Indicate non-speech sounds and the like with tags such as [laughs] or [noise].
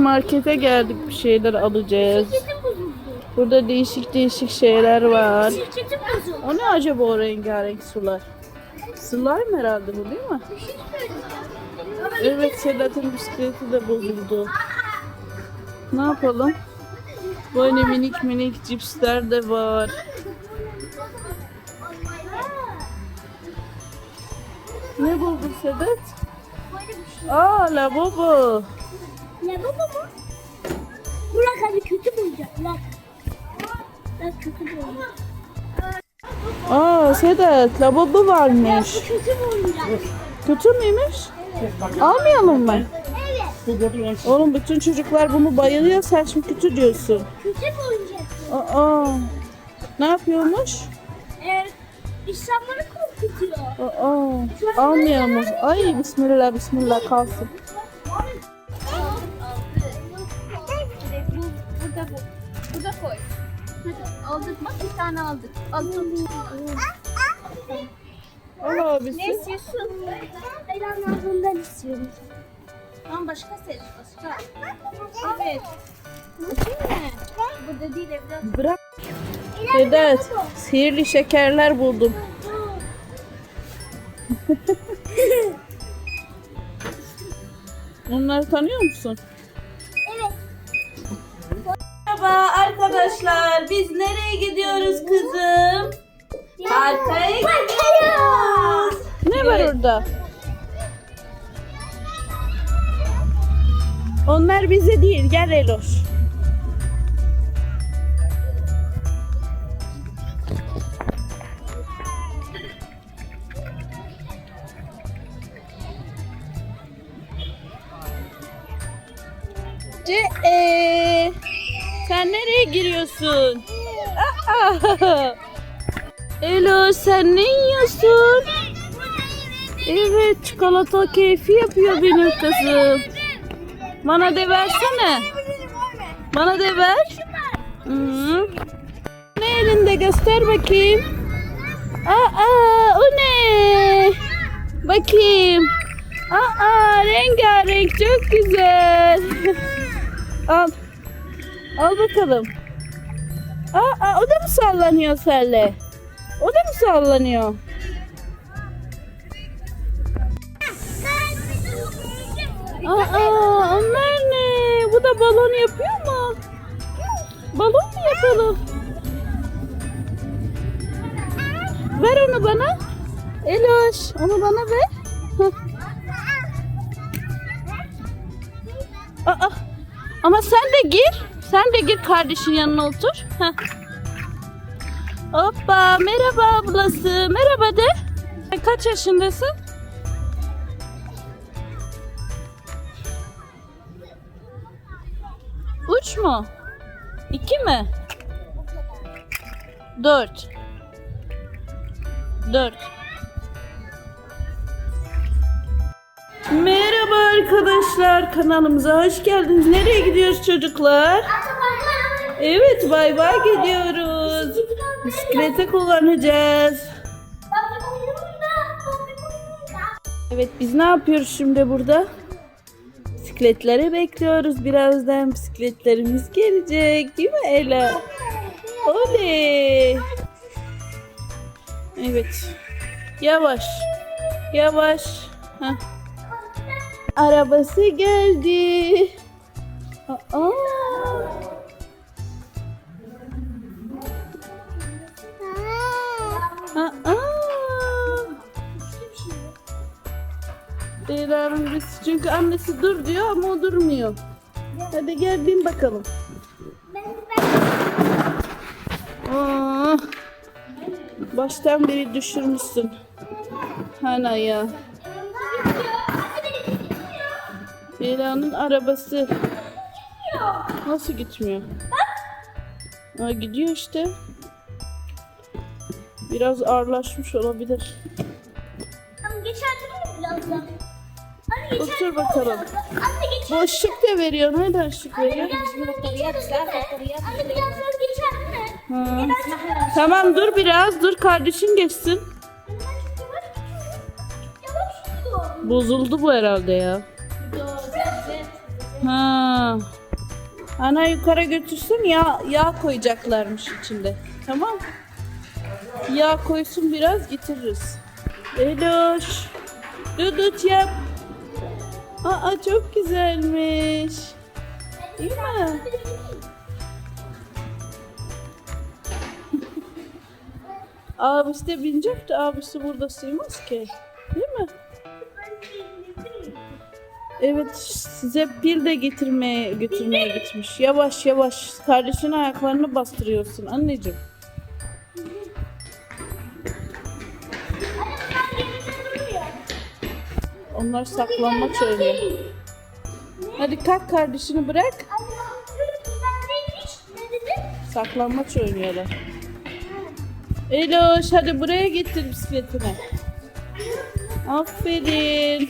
Markete geldik bir şeyler alacağız. Burada değişik değişik şeyler var. O ne acaba o rengarenk sular? Slime herhalde bu değil mi? Evet Sedat'ın bisikleti de bozuldu. Ne yapalım? Böyle minik minik cipsler de var. Ne buldun Sedat? Aa lavabo. Bu bu? Burak abi kötü bulacak. Burak. Burak kötü bulacak. Aa Sedat lavabo varmış. Bu kötü bulacak. Kötü müymüş? Almayalım mı? Evet. Oğlum bütün çocuklar bunu bayılıyor sen şimdi kötü diyorsun. Kötü bulacak. Aa. Ne yapıyormuş? Ee, insanları korkutuyor. Aa. Almayalım. Ay bismillah bismillah kalsın. Aldık bak bir tane aldık. Al tut. Al abisi. Ne istiyorsun? Ben ağzından istiyorum. Tamam başka seç. Başka. Evet. Bu değil evlat. Bırak. Sedat. Sihirli şekerler buldum. [laughs] Onları tanıyor musun? Merhaba arkadaşlar. Biz nereye gidiyoruz kızım? Parka gidiyoruz. Ne var orada? Onlar bize değil. Gel Eloş. Ce e, sen nereye giriyorsun? Elo sen ne yiyorsun? Evet çikolata keyfi yapıyor benim kızım. Bana de versene. Bana de ver. Hı. Ne elinde göster bakayım. Aa o ne? Bakayım. Aa rengarenk çok güzel. [laughs] Al. Al bakalım. Aa, o da mı sallanıyor senle? O da mı sallanıyor? Aa, onlar ne? Bu da balon yapıyor mu? Balon mu yapalım? Ver onu bana. Eloş, onu bana ver. Aa, ama sen de gir. Sen de gir kardeşin yanına otur. Heh. Hoppa merhaba ablası. Merhaba de. Kaç yaşındasın? Üç mu? İki mi? Dört. Dört. Merhaba arkadaşlar kanalımıza hoş geldiniz. Nereye gidiyoruz çocuklar? Evet bay bay gidiyoruz. Bisiklete kullanacağız. Evet biz ne yapıyoruz şimdi burada? Bisikletleri bekliyoruz. Birazdan bisikletlerimiz gelecek. Değil mi Ela? Oley. Evet. Yavaş. Yavaş. Heh. Arabası geldi. Aa. Aa. Leyla'nın birisi çünkü annesi dur diyor ama o durmuyor. Hadi gel bin bakalım. Aa, baştan beri düşürmüşsün. Hana ya. Leyla'nın arabası. Nasıl gitmiyor? Aa, gidiyor işte. Biraz ağırlaşmış olabilir. Anne geçerdim mi birazdan? Anne geçerdim Otur mi bakalım. birazdan? Anne geçer. Boşluk da veriyor. Neden ışık veriyor? Anne birazdan geçer mi? Ha. Tamam dur biraz. Dur kardeşin geçsin. Bozuldu bu herhalde ya. Ha. Ana yukarı götürsün ya yağ koyacaklarmış içinde. Tamam. Yağ koysun biraz getiririz. Eloş. Dudut yap. Aa çok güzelmiş. Değil mi? [laughs] Abisi de binecek de abisi burada sığmaz ki. Evet size pil de getirmeye götürmeye gitmiş. Yavaş yavaş kardeşin ayaklarını bastırıyorsun anneciğim. Onlar saklanmaç oynuyor. Hadi kalk kardeşini bırak. Saklanmaç oynuyorlar. Eloş hadi buraya getir bisikletini. Aferin.